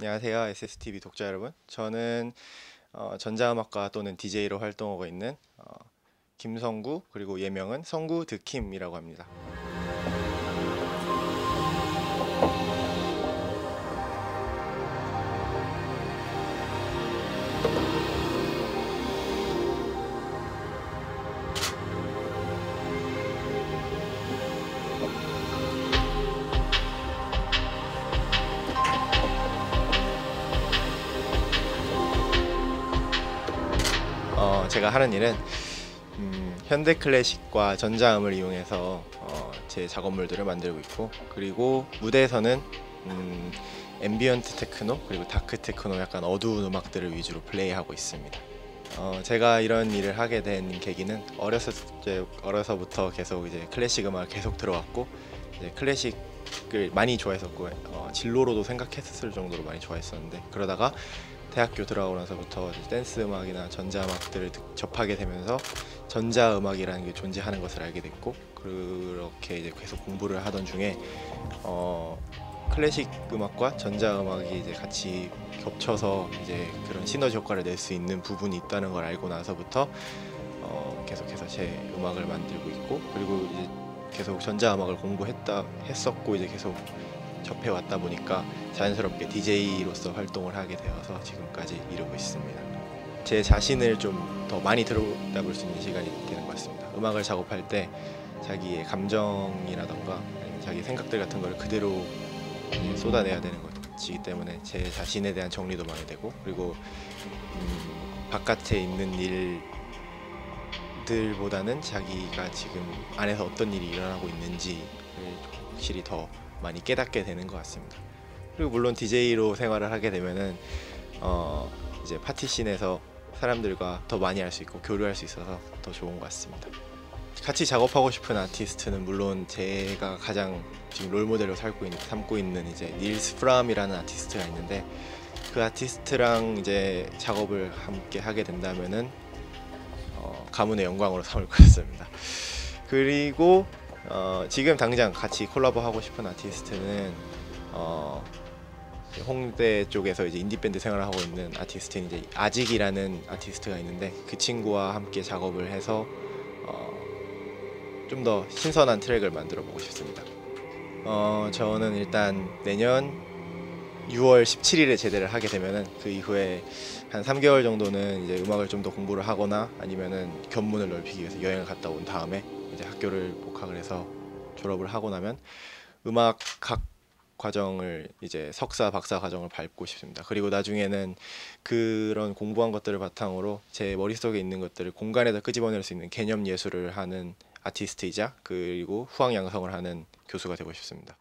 안녕하세요. SSTV 독자 여러분. 저는 어, 전자음악가 또는 DJ로 활동하고 있는 어, 김성구 그리고 예명은 성구 드킴이라고 합니다. 어, 제가 하는 일은 음, 현대 클래식과 전자음을 이용해서 어, 제 작업물들을 만들고 있고 그리고 무대에서는 음, 앰비언트 테크노 그리고 다크 테크노 약간 어두운 음악들을 위주로 플레이하고 있습니다. 어, 제가 이런 일을 하게 된 계기는 어렸을 때 어려서부터 계속 이제 클래식 음악을 계속 들어왔고 이제 클래식을 많이 좋아했었고 어, 진로로도 생각했을 정도로 많이 좋아했었는데 그러다가 대학교 들어가고 나서부터 댄스 음악이나 전자 음악들을 듣- 접하게 되면서 전자 음악이라는 게 존재하는 것을 알게 됐고 그렇게 이제 계속 공부를 하던 중에 어, 클래식 음악과 전자 음악이 이제 같이 겹쳐서 이제 그런 시너지 효과를 낼 수 있는 부분이 있다는 걸 알고 나서부터 어, 계속해서 제 음악을 만들고 있고 그리고 이제 계속 전자 음악을 공부했다 했었고 이제 계속 접해 왔다 보니까 자연스럽게 DJ로서 활동을 하게 되어서 지금까지 이루고 있습니다. 제 자신을 좀 더 많이 들여다볼 수 있는 시간이 되는 것 같습니다. 음악을 작업할 때 자기의 감정이라던가 자기 생각들 같은 걸 그대로 쏟아내야 되는 것이기 때문에 제 자신에 대한 정리도 많이 되고 그리고 음, 바깥에 있는 일 들보다는 자기가 지금 안에서 어떤 일이 일어나고 있는지를 확실히 더 많이 깨닫게 되는 것 같습니다. 그리고 물론 DJ로 생활을 하게 되면은 어 이제 파티씬에서 사람들과 더 많이 할 수 있고 교류할 수 있어서 더 좋은 것 같습니다. 같이 작업하고 싶은 아티스트는 물론 제가 가장 지금 롤 모델로 살고 있는 삼고 있는 이제 닐스 프람이라는 아티스트가 있는데 그 아티스트랑 이제 작업을 함께 하게 된다면은 어, 가문의 영광으로 삼을 것 같습니다. 그리고 어, 지금 당장 같이 콜라보 하고 싶은 아티스트는 어, 홍대 쪽에서 이제 인디 밴드 생활을 하고 있는 아티스트인 이제 아직이라는 아티스트가 있는데 그 친구와 함께 작업을 해서 어, 좀 더 신선한 트랙을 만들어 보고 싶습니다. 어, 저는 일단 내년 6월 17일에 제대를 하게 되면은 그 이후에 한 3개월 정도는 이제 음악을 좀 더 공부를 하거나 아니면은 견문을 넓히기 위해서 여행을 갔다 온 다음에 이제 학교를 복학을 해서 졸업을 하고 나면 음악학 과정을 이제 석사 박사 과정을 밟고 싶습니다. 그리고 나중에는 그런 공부한 것들을 바탕으로 제 머릿속에 있는 것들을 공간에다 끄집어낼 수 있는 개념 예술을 하는 아티스트이자 그리고 후학 양성을 하는 교수가 되고 싶습니다.